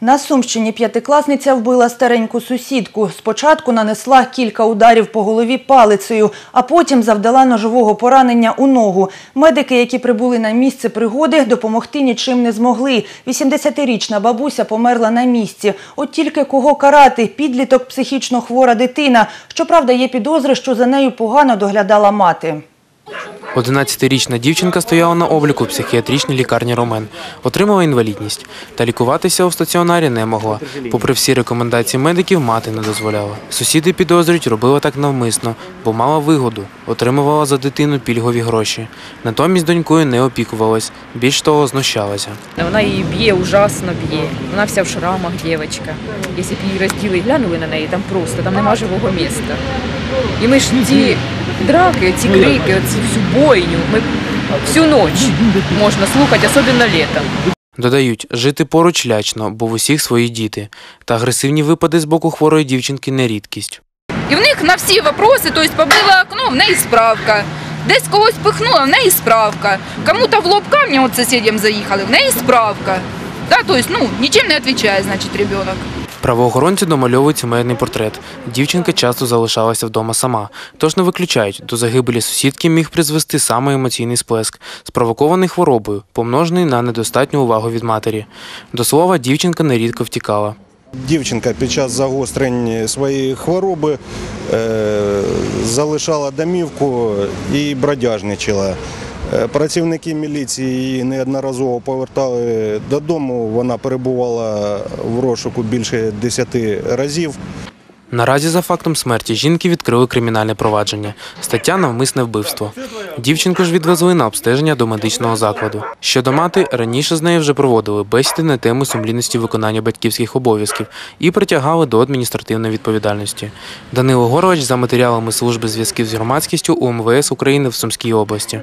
На Сумщині п'ятикласниця вбила стареньку сусідку. Спочатку нанесла кілька ударів по голові палицею, а потім завдала ножового поранення у ногу. Медики, які прибули на місце пригоди, допомогти нічим не змогли. 80-річна бабуся померла на місці. От тільки кого карати? Підліток психічно хвора дитина. Щоправда, є підозри, що за нею погано доглядала мати. 11-річна дівчинка стояла на обліку в психіатричній лікарні Ромен. Отримала інвалідність. Та лікуватися у стаціонарі не могла. Попри всі рекомендації медиків, мати не дозволяла. Сусіди підозрюють, робила так навмисно, бо мала вигоду. Отримувала за дитину пільгові гроші. Натомість донькою не опікувалась. Більш того, знущалася. Вона її б'є, ужасно б'є. Вона вся в шрамах, дівчинка. Якщо б її розділи глянули на неї, там просто там нема живого міста. І ми ж ці драки, ці крики, ці всю бойню, ми всю ніч можна слухати, особливо літом. Додають, жити поруч лячно, бо в усіх свої діти. Та агресивні випади з боку хворої дівчинки не рідкість. І в них на всі вопроси, тобто побила окно, в неї справка. Десь когось пихнула, в неї справка. Кому-то в лоб камнем от сусідям заїхали, в неї справка. Да, тобто, ну, нічим не відповідає, значить, ребенок. Правоохоронці домальовують сімейний портрет. Дівчинка часто залишалася вдома сама, тож не виключають, до загибелі сусідки міг призвести саме емоційний сплеск, спровокований хворобою, помножений на недостатню увагу від матері. До слова, дівчинка нерідко втікала. Дівчинка під час загострень своєї хвороби е, залишала домівку і бродяжничала. Е, Працівники міліції її неодноразово повертали додому. Вона перебувала в розшуку більше 10 разів. Наразі за фактом смерті жінки відкрили кримінальне провадження. Стаття навмисне вбивство. Дівчинку ж відвезли на обстеження до медичного закладу. Щодо мати, раніше з нею вже проводили бесіди на тему сумлінності виконання батьківських обов'язків і притягали до адміністративної відповідальності. Данило Горович за матеріалами служби зв'язків з громадськістю у МВС України в Сумській області.